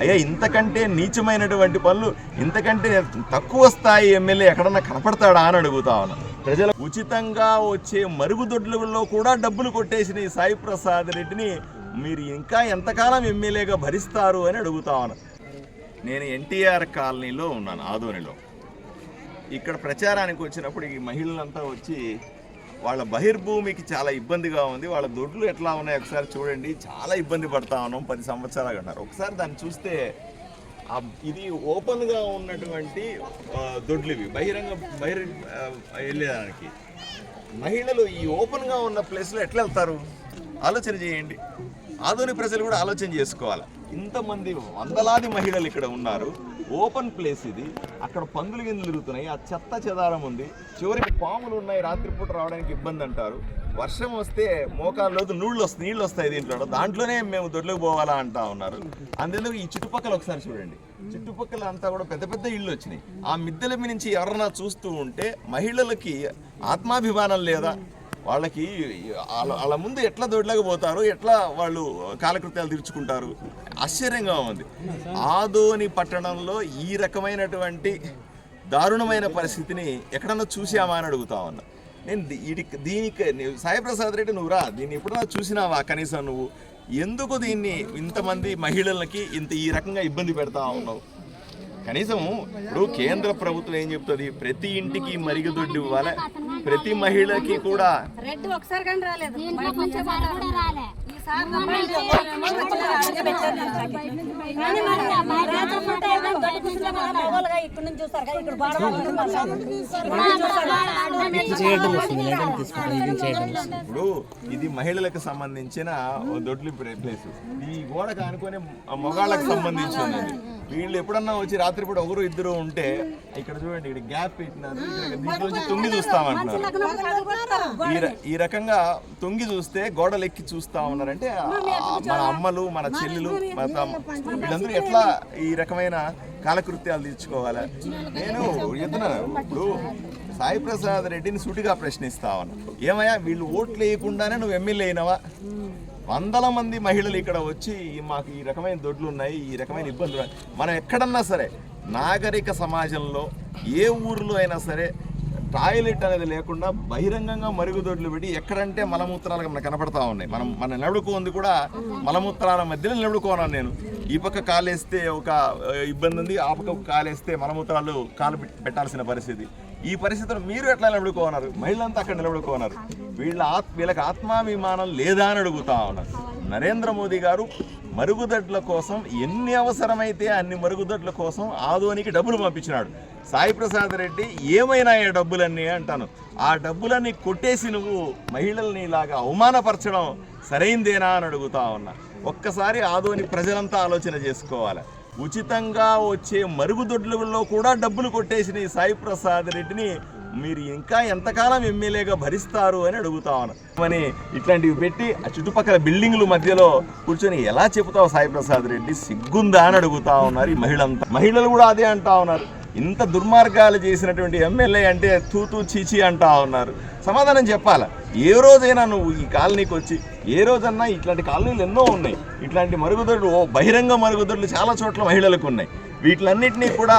అయ్యా ఇంతకంటే నీచమైనటువంటి పనులు ఇంతకంటే తక్కువ స్థాయి ఎమ్మెల్యే ఎక్కడన్నా కనపడతాడా అని అడుగుతా ఉన్నా. ప్రజల ఉచితంగా వచ్చే మరుగుదొడ్లలో కూడా డబ్బులు కొట్టేసిన ఈ సాయి ప్రసాద్ రెడ్డిని మీరు ఇంకా ఎంతకాలం ఎమ్మెల్యేగా భరిస్తారు అని అడుగుతా ఉన్నా. నేను ఎన్టీఆర్ కాలనీలో ఉన్నాను ఆదోనిలో. ఇక్కడ ప్రచారానికి వచ్చినప్పుడు ఈ మహిళలంతా వచ్చి వాళ్ళ బహిర్భూమికి చాలా ఇబ్బందిగా ఉంది. వాళ్ళ దొడ్లు ఎట్లా ఉన్నాయి ఒకసారి చూడండి. చాలా ఇబ్బంది పడతా ఉన్నాం. పది సంవత్సరాలుగా అన్నారు ఒకసారి దాన్ని చూస్తే ఇది ఓపెన్గా ఉన్నటువంటి దొడ్లు ఇవి. బహిరంగ బహిర్ వెళ్ళేదానికి. మహిళలు ఈ ఓపెన్గా ఉన్న ప్లేస్లో ఎట్లా వెళ్తారు? ఆలోచన చేయండి. ఆధునిక ప్రజలు కూడా ఆలోచన చేసుకోవాలి. ఇంతమంది వందలాది మహిళలు ఇక్కడ ఉన్నారు. ఓపెన్ ప్లేస్ ఇది. అక్కడ పందులు గిందులు తిరుగుతున్నాయి. ఆ చెత్త చెదారం ఉంది. చివరికి పాములు ఉన్నాయి. రాత్రిపూట రావడానికి ఇబ్బంది అంటారు. వర్షం వస్తే మోకాళ్ళలోతు నీళ్ళు వస్తాయి నీళ్ళు వస్తాయి దీంట్లో. దాంట్లోనే మేము దొడ్లకు పోవాలా అంటా ఉన్నారు. అందులో ఈ చుట్టుపక్కల ఒకసారి చూడండి. చుట్టుపక్కల అంతా కూడా పెద్ద పెద్ద ఇళ్ళు వచ్చినాయి. ఆ మిద్దెల నుంచి ఎవరన్నా చూస్తూ ఉంటే మహిళలకి ఆత్మాభిమానం లేదా? వాళ్ళకి వాళ్ళ ముందు ఎట్లా దొడ్లకు పోతారు ఎట్లా వాళ్ళు కాలకృత్యాలు తీర్చుకుంటారు ఆశ్చర్యంగా ఉంది. ఆదోని పట్టణంలో ఈ రకమైనటువంటి దారుణమైన పరిస్థితిని ఎక్కడన్నా చూసామా అని అడుగుతా ఉన్నా. నేను దీనికి సాయిప్రసాద్ రెడ్డి నువ్వు రా దీన్ని ఎప్పుడన్నా చూసినావా కనీసం నువ్వు? ఎందుకు దీన్ని ఇంతమంది మహిళలకి ఇంత ఈ రకంగా ఇబ్బంది పెడతా ఉన్నావు? కనీసం ఇప్పుడు కేంద్ర ప్రభుత్వం ఏం చెప్తుంది? ప్రతి ఇంటికి మరిగదొడ్డి ఇవ్వాలి? ప్రతి మహిళకి కూడా రెడ్ ఒకసారి కానీ రాలేదు ఈసారి ఇప్పుడు ఇది మహిళలకు సంబంధించిన ఓ దొడ్లి ప్లేస్. ఈ గోడకు ఆనుకొని మగాళ్ళకి సంబంధించింది వీళ్ళు ఎప్పుడన్నా వచ్చి రాత్రిపూట ఒకరు ఇద్దరు ఉంటే ఇక్కడ చూడండి ఇక్కడ గ్యాప్ పెట్టినారు దీంట్లో తొంగి చూస్తామంటున్నారు. ఈ ఈ రకంగా తొంగి చూస్తే గోడలు ఎక్కి చూస్తా ఉన్నారంటే మన అమ్మలు మన చెల్లెలు మన వీళ్ళందరూ ఎట్లా ఈ రకమైన కాలకృత్యాలు తీర్చుకోవాలా? నేను చెప్తున్నాను ఇప్పుడు సాయి ప్రసాద్ రెడ్డిని సుటిగా ప్రశ్నిస్తా ఉన్నా. ఏమయ్యా వీళ్ళు ఓట్లు వేయకుండానే నువ్వు ఎమ్మెల్యే అయినవా? వందల మంది మహిళలు ఇక్కడ వచ్చి మాకు ఈ రకమైన దొడ్లు ఉన్నాయి ఈ రకమైన ఇబ్బందులు ఉన్నాయి. మనం ఎక్కడన్నా సరే నాగరిక సమాజంలో ఏ ఊరిలో అయినా సరే టాయిలెట్ అనేది లేకుండా బహిరంగంగా మరుగుదొడ్లు పెట్టి ఎక్కడంటే మలమూత్రాలు మనకు కనపడతా ఉన్నాయి. మనం మన నిలబడుకోంది కూడా మలమూత్రాల మధ్యలో నిలబడుకోనాను నేను. ఈ పక్క కాలేస్తే ఒక ఇబ్బంది ఉంది ఆ పక్క కాలేస్తే మలమూత్రాలు కాలు పెట్టాల్సిన పరిస్థితి. ఈ పరిస్థితులు మీరు ఎట్లా నిలబడుకోన్నారు? మహిళలంతా అక్కడ నిలబడుకోన్నారు. వీళ్ళ ఆత్ వీళ్ళకి ఆత్మాభిమానం లేదా అని అడుగుతా ఉన్నారు. నరేంద్ర మోదీ గారు మరుగుదొడ్ల కోసం ఎన్ని అవసరమైతే అన్ని మరుగుదొడ్ల కోసం ఆదోనికి డబ్బులు పంపించినాడు. సాయి ప్రసాద్ రెడ్డి ఏమైనా ఆ డబ్బులన్నీ అంటాను. ఆ డబ్బులన్నీ కొట్టేసి నువ్వు మహిళల్ని ఇలాగా అవమానపరచడం సరైందేనా అని అడుగుతా ఉన్నా. ఒక్కసారి ఆదోని ప్రజలంతా ఆలోచన చేసుకోవాలి? ఉచితంగా వచ్చే మరుగుదొడ్లలో కూడా డబ్బులు కొట్టేసిన ఈ సాయి ప్రసాద్ రెడ్డిని మీరు ఇంకా ఎంతకాలం ఎమ్మెల్యేగా భరిస్తారు అని అడుగుతా ఉన్నా. అని ఇట్లాంటివి పెట్టి ఆ చుట్టుపక్కల బిల్డింగ్లు మధ్యలో కూర్చొని ఎలా చెబుతావు సాయి ప్రసాద్ రెడ్డి? సిగ్గుందా అని అడుగుతా ఉన్నారు ఈ మహిళంతా మహిళలు కూడా అదే అంటా ఉన్నారు. ఇంత దుర్మార్గాలు చేసినటువంటి ఎమ్మెల్యే అంటే తూతూ చీచి అంటా ఉన్నారు. సమాధానం చెప్పాలా? ఏ రోజైనా నువ్వు ఈ కాలనీకి వచ్చి ఏ రోజన్నా ఇట్లాంటి కాలనీలు ఎన్నో ఉన్నాయి. ఇట్లాంటి మరుగుదొడ్లు ఓ బహిరంగ మరుగుదొడ్లు చాలా చోట్ల మహిళలకు ఉన్నాయి. వీటిలన్నింటినీ కూడా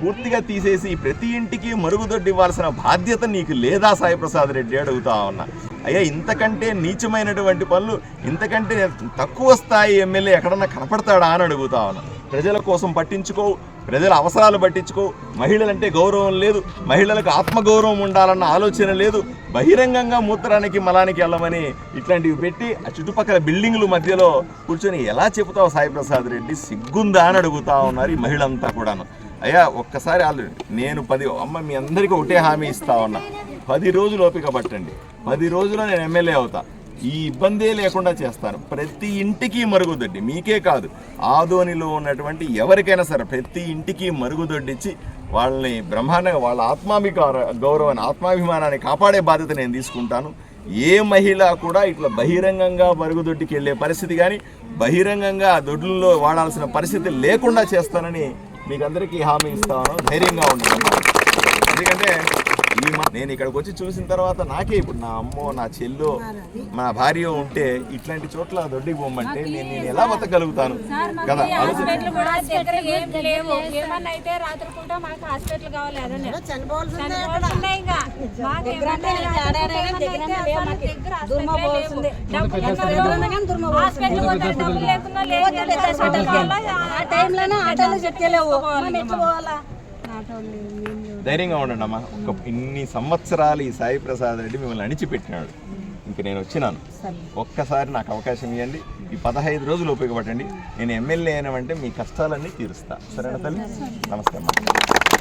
పూర్తిగా తీసేసి ప్రతి ఇంటికి మరుగుదొడ్డి ఇవ్వాల్సిన బాధ్యత నీకు లేదా సాయి ప్రసాద్ రెడ్డి అడుగుతా ఉన్నా. అయ్యా ఇంతకంటే నీచమైనటువంటి పనులు ఇంతకంటే తక్కువ స్థాయి ఎమ్మెల్యే ఎక్కడన్నా కనపడతాడా అని అడుగుతా ఉన్నా. ప్రజల కోసం పట్టించుకో ప్రజల అవసరాలు పట్టించుకో. మహిళలంటే గౌరవం లేదు. మహిళలకు ఆత్మగౌరవం ఉండాలన్న ఆలోచన లేదు. బహిరంగంగా మూత్రానికి మలానికి వెళ్ళమని ఇట్లాంటివి పెట్టి ఆ చుట్టుపక్కల బిల్డింగ్లు మధ్యలో కూర్చొని ఎలా చెబుతావు సాయి ప్రసాద్ రెడ్డి? సిగ్గుందా అని అడుగుతా ఉన్నారు ఈ మహిళంతా కూడాను. అయ్యా ఒక్కసారి వాళ్ళు నేను పది అమ్మ మీ అందరికీ ఒకటే హామీ ఇస్తా ఉన్నా. పది రోజులు ఓపిక పట్టండి. పది రోజుల్లో నేను ఎమ్మెల్యే అవుతా. ఈ ఇబ్బందే లేకుండా చేస్తాను ప్రతి ఇంటికి మరుగుదొడ్డి. మీకే కాదు. ఆదోనిలో ఉన్నటువంటి ఎవరికైనా సరే ప్రతి ఇంటికి మరుగుదొడ్డిచ్చి వాళ్ళని బ్రహ్మాండ వాళ్ళ ఆత్మాభిక గౌరవాన్ని ఆత్మాభిమానాన్ని కాపాడే బాధ్యత నేను తీసుకుంటాను. ఏ మహిళ కూడా ఇట్లా బహిరంగంగా మరుగుదొడ్డికి వెళ్ళే పరిస్థితి కానీ బహిరంగంగా ఆ దొడ్లలో వాడాల్సిన పరిస్థితి లేకుండా చేస్తానని మీకు అందరికీ హామీ ఇస్తాను. ధైర్యంగా ఉంటుంది ఎందుకంటే ఈ నేను ఇక్కడికి వచ్చి చూసిన తర్వాత నాకే ఇప్పుడు నా అమ్మో నా చెల్లో మా భార్య ఉంటే ఇట్లాంటి చోట్ల దొడ్డికి పోమంటే నేను నేను ఎలా బతకగలుగుతాను? కదా ఆ టైంలోనే ఆటోలు చెక్కలేవు మనం ఎట్లా పోవాలా? ధైర్యంగా ఉండండి అమ్మా. ఒక ఇన్ని సంవత్సరాలు ఈ సాయి ప్రసాద్ రెడ్డి మిమ్మల్ని అణిచిపెట్టినాడు. ఇంక నేను వచ్చినాను. ఒక్కసారి నాకు అవకాశం ఇవ్వండి. ఈ పదహైదు రోజులు ఉపయోగపడండి. నేను ఎమ్మెల్యే అయినామంటే మీ కష్టాలన్నీ తీరుస్తా. సరేనా తల్లి? నమస్తే అమ్మా.